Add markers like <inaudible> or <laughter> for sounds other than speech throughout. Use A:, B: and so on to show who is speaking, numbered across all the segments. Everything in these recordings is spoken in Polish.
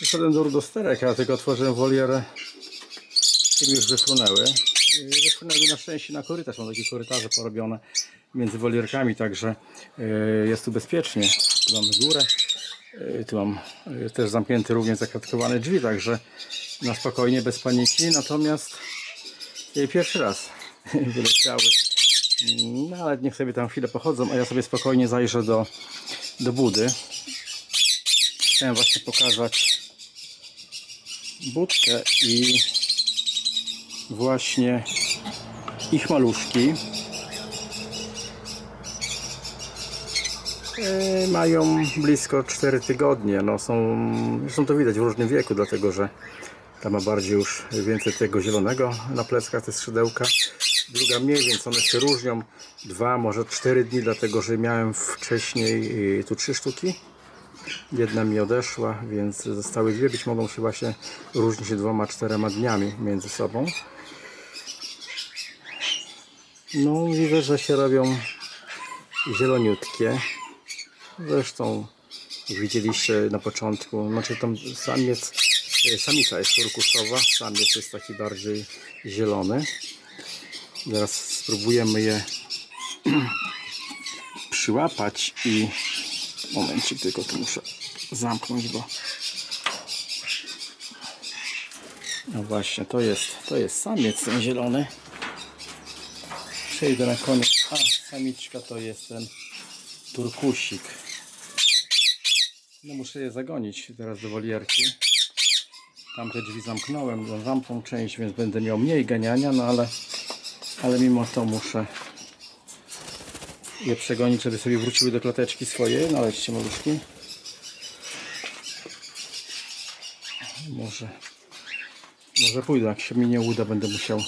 A: Przyszedłem do rudosterek, a tylko otworzyłem wolierę i już wyfrunęły. Wyfrunęły na szczęście na korytarz. Mam takie korytarze porobione między wolierkami, także y, jest tu bezpiecznie. Tu mamy górę. y, Tu mam y, też zamknięte również zakratkowane drzwi, także na spokojnie, bez paniki. Natomiast pierwszy raz <laughs> wyleciały. No ale niech sobie tam chwilę pochodzą, a ja sobie spokojnie zajrzę do, do budy. Chciałem właśnie pokazać budkę i właśnie ich maluszki. E, Mają blisko 4 tygodnie. No są, zresztą to widać w różnym wieku, dlatego że ta ma bardziej już więcej tego zielonego na pleckach, te skrzydełka. Druga mniej, więc one się różnią. Dwa, może cztery dni, dlatego że miałem wcześniej y, tu trzy sztuki. Jedna mi odeszła, więc zostały dwie. Być mogą się właśnie różnić się dwoma, czterema dniami między sobą. No, widzę, że się robią zieloniutkie. Zresztą, widzieliście na początku, znaczy tam samiec, e, samica jest turkusowa, samiec jest taki bardziej zielony. Zaraz spróbujemy je <clears throat> przyłapać i momencik tylko tu muszę zamknąć, bo no właśnie, to jest, to jest samiec ten zielony. Przejdę na koniec. A, samiczka to jest ten turkusik. No muszę je zagonić teraz do wolierki. Tamte drzwi zamknąłem, no, zamkną część, więc będę miał mniej ganiania, no ale, ale mimo to muszę je przegonić, żeby sobie wróciły do klateczki swoje. Nalećcie maluszki. Może, może pójdę, jak się mi nie uda, będę musiał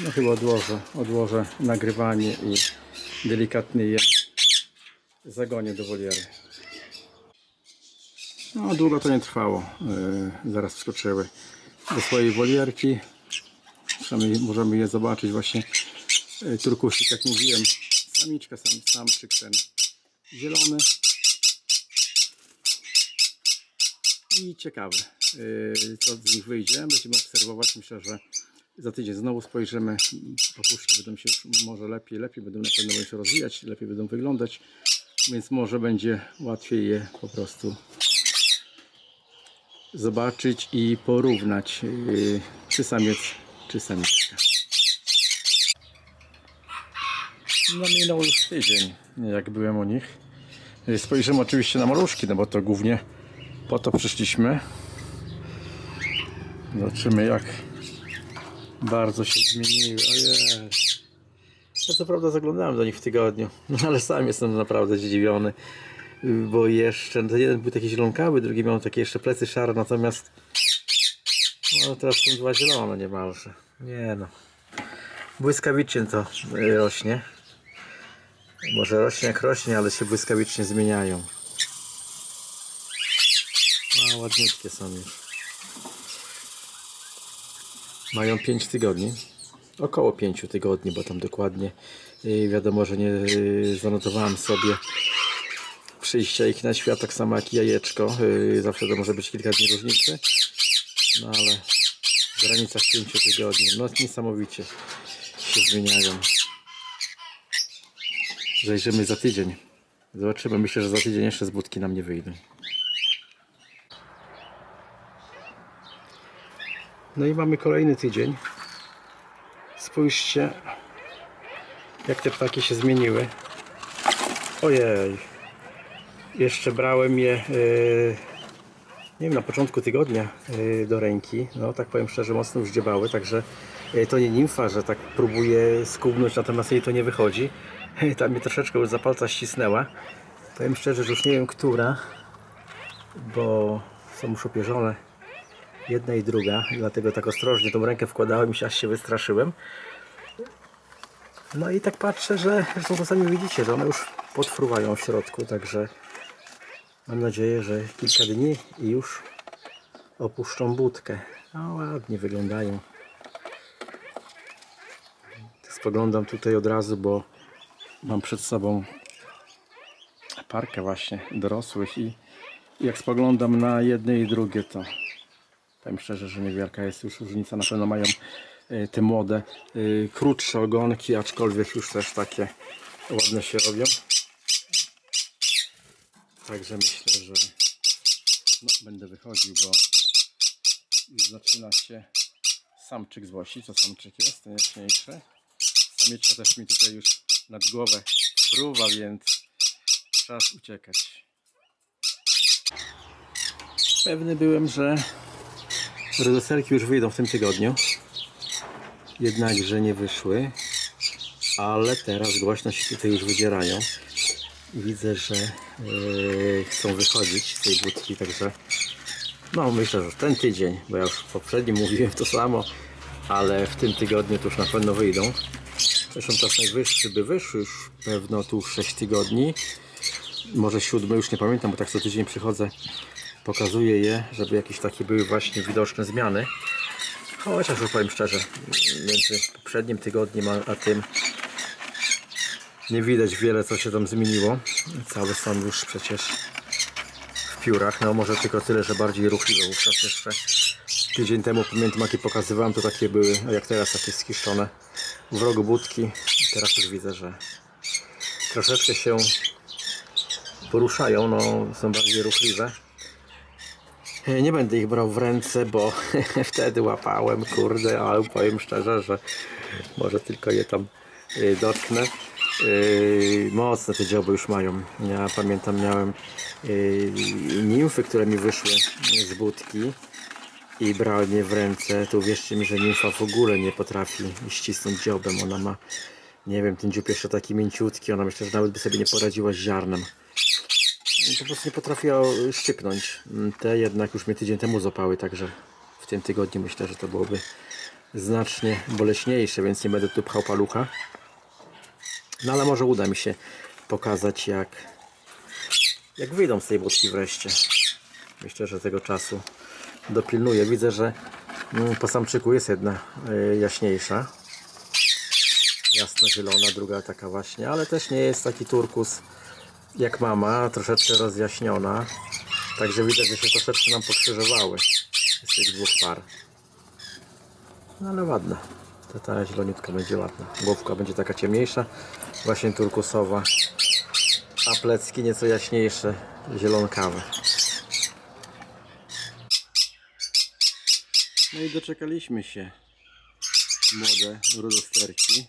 A: no chyba odłożę, odłożę nagrywanie i delikatnie je zagonię do woliery. No długo to nie trwało. Yy, zaraz wskoczyły do swojej wolierki. Przynajmniej możemy je zobaczyć właśnie. Yy, turkusik, jak mówiłem, samiczka, sam, samczyk ten zielony. I ciekawe, yy, co z nich wyjdzie. Będziemy obserwować. Myślę, że za tydzień znowu spojrzymy. Papuszki będą się już może lepiej, lepiej będą na pewno się rozwijać, lepiej będą wyglądać, więc może będzie łatwiej je po prostu zobaczyć i porównać, yy, czy samiec, czy samiczka. No minął już tydzień, jak byłem u nich. Yy, Spojrzymy oczywiście na maluszki, no bo to głównie po to przyszliśmy. Zobaczymy jak bardzo się zmieniły. Ojej. Ja co prawda zaglądałem do nich w tygodniu, <laughs> no ale sam jestem naprawdę zdziwiony, bo jeszcze no, jeden był taki zielonkawy, drugi miał takie jeszcze plecy szare, natomiast no teraz są dwa zielone niemalże. Nie no. Błyskawicznie to y, rośnie. Może rośnie jak rośnie, ale się błyskawicznie zmieniają. No ładniutkie są już. Mają 5 tygodni. Około 5 tygodni, bo tam dokładnie wiadomo, że nie yy, zanotowałem sobie przyjścia ich na świat, tak samo jak jajeczko. Yy, zawsze to może być kilka dni różnicy. No ale w granicach 5 tygodni. No niesamowicie się zmieniają. Zajrzymy za tydzień. Zobaczymy. Myślę, że za tydzień jeszcze z budki nam nie wyjdą. No i mamy kolejny tydzień. Spójrzcie, jak te ptaki się zmieniły. Ojej. Jeszcze brałem je, yy, nie wiem, na początku tygodnia yy, do ręki. No, tak powiem szczerze, mocno już dziebały, także yy, to nie nimfa, że tak próbuję skubnąć, natomiast jej to nie wychodzi. Tam mnie troszeczkę już za palca ścisnęła. Powiem szczerze, że już nie wiem, która, bo są już opierzone jedna i druga, dlatego tak ostrożnie tą rękę wkładałem i się aż się wystraszyłem. No i tak patrzę, że zresztą to sami widzicie, że one już podfruwają w środku, także mam nadzieję, że kilka dni i już opuszczą budkę. No ładnie wyglądają. Spoglądam tutaj od razu, bo mam przed sobą parkę właśnie dorosłych i jak spoglądam na jedne i drugie, to powiem szczerze, że niewielka jest już różnica. Na pewno mają e, te młode, e, krótsze ogonki, aczkolwiek już też takie ładne się robią. Także myślę, że no, będę wychodził, bo już zaczyna się samczyk złościć. To samczyk jest, ten jaśniejszy. Samieczka też mi tutaj już nad głowę fruwa, więc czas uciekać. Pewny byłem, że rodoserki już wyjdą w tym tygodniu. Jednakże nie wyszły. Ale teraz głośno się tutaj już wydzierają. Widzę, że yy, chcą wychodzić z tej budki, także no myślę, że ten tydzień, bo ja już w poprzednim mówiłem to samo, ale w tym tygodniu to już na pewno wyjdą. Zresztą czas najwyższy by wyszły już pewno tu 6 tygodni. Może siódmy, już nie pamiętam, bo tak co tydzień przychodzę, pokazuję je, żeby jakieś takie były właśnie widoczne zmiany. Chociaż już powiem szczerze, między poprzednim tygodniem a, a tym nie widać wiele co się tam zmieniło. Cały są już przecież w piórach. No może tylko tyle, że bardziej ruchliwe. Wówczas jeszcze tydzień temu pamiętam jakie pokazywałem, to takie były, a jak teraz takie skiszczone w rogu budki. Teraz już widzę, że troszeczkę się poruszają, no są bardziej ruchliwe. E, Nie będę ich brał w ręce, bo <laughs> wtedy łapałem, kurde, ale powiem szczerze, że może tylko je tam y, dotknę. Yy, mocne te dzioby już mają. Ja pamiętam, miałem nimfy, które mi wyszły z budki i brałem je w ręce. To uwierzcie mi, że nimfa w ogóle nie potrafi ścisnąć dziobem. Ona ma, nie wiem, ten dziób jeszcze taki mięciutki. Ona myślę, że nawet by sobie nie poradziła z ziarnem. Po prostu nie potrafiła szczypnąć. Te jednak już mnie tydzień temu zapały, także w tym tygodniu myślę, że to byłoby znacznie boleśniejsze, więc nie będę tu pchał palucha. No ale może uda mi się pokazać jak, jak wyjdą z tej budki wreszcie. Myślę, że tego czasu dopilnuję. Widzę, że mm, po samczyku jest jedna y, jaśniejsza. Jasno-zielona, druga taka właśnie, ale też nie jest taki turkus jak mama, troszeczkę rozjaśniona. Także widać, że się troszeczkę nam pokrzyżowały z tych dwóch par. No ale ładna. Ta, ta zieloniutka będzie ładna. Główka będzie taka ciemniejsza, właśnie turkusowa. A plecki nieco jaśniejsze, zielonkawe. I doczekaliśmy się. Młode rodosterki.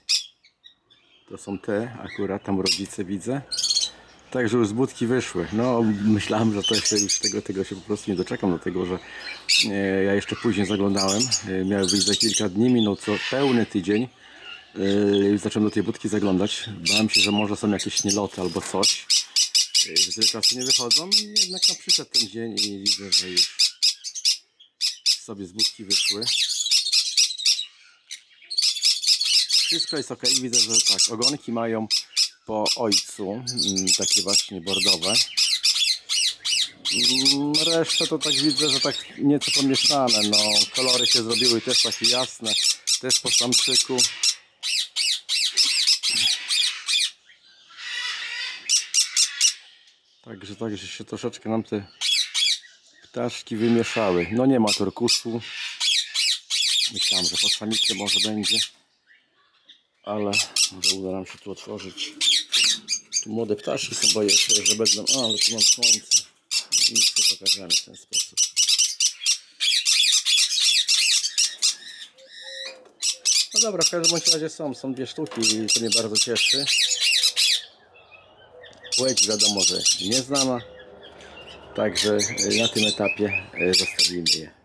A: To są te, akurat tam rodzice widzę. Także już z budki wyszły. No, myślałem, że to jeszcze już tego, tego się po prostu nie doczekam, dlatego że e, ja jeszcze później zaglądałem. E, miały być za kilka dni, minął co pełny tydzień. E, zacząłem do tej budki zaglądać. Bałem się, że może są jakieś nieloty albo coś. E, że tyle czasu nie wychodzą i jednak no, przyszedł ten dzień i widzę, że już sobie z budki wyszły. Wszystko jest ok. Widzę, że tak, ogonki mają po ojcu, mm, takie właśnie bordowe. Mm, Resztę to tak widzę, że tak nieco pomieszane. No, kolory się zrobiły też takie jasne. Też po samczyku. Także, także się troszeczkę nam te ptaszki wymieszały. No nie ma turkusu. Myślałem, że po samicy może będzie. Ale może uda nam się tu otworzyć. Tu młode ptaszki są, boję się, że będą... A, ale tu mam słońce. Nic nie pokażemy w ten sposób. No dobra, w każdym razie są. Są dwie sztuki i to mnie bardzo cieszy. Płeć wiadomo, że nieznana. Także y, na tym etapie y, zostawimy je.